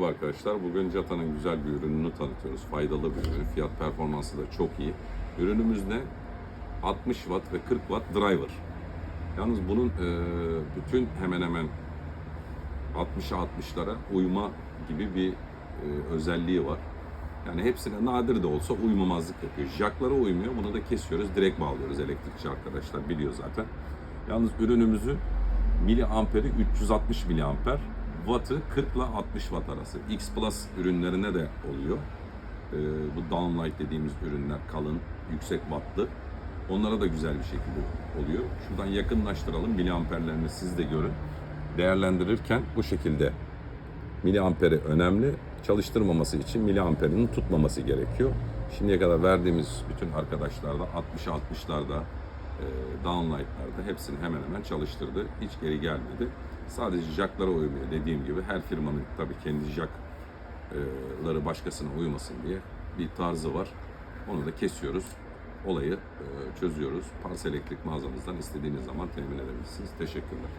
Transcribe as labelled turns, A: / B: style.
A: Merhaba arkadaşlar. Bugün Cata'nın güzel bir ürününü tanıtıyoruz. Faydalı bir ürün. Fiyat performansı da çok iyi. Ürünümüz ne? 60 watt ve 40 watt driver. Yalnız bunun e, bütün hemen hemen 60'a 60'lara uyma gibi bir e, özelliği var. Yani hepsine nadir de olsa uymamazlık yapıyor. Jacklara uymuyor. Bunu da kesiyoruz. Direkt bağlıyoruz elektrikçi arkadaşlar. Biliyor zaten. Yalnız ürünümüzü miliamperi 360 miliamper. Wattı 40 ile 60 watt arası. X Plus ürünlerine de oluyor. Ee, bu downlight dediğimiz ürünler kalın, yüksek wattlı. Onlara da güzel bir şekilde oluyor. Şuradan yakınlaştıralım. Miliamperlerini siz de görün. Değerlendirirken bu şekilde miliamperi önemli. Çalıştırmaması için miliamperinin tutmaması gerekiyor. Şimdiye kadar verdiğimiz bütün arkadaşlarda 60'a 60'larda e, downlight'larda hepsini hemen hemen çalıştırdı. Hiç geri gelmedi. Sadece jacklara uymuyor. Dediğim gibi her firmanın tabii kendi jackları başkasına uymasın diye bir tarzı var. Onu da kesiyoruz. Olayı e, çözüyoruz. Pars Elektrik mağazamızdan istediğiniz zaman temin edebilirsiniz. Teşekkürler.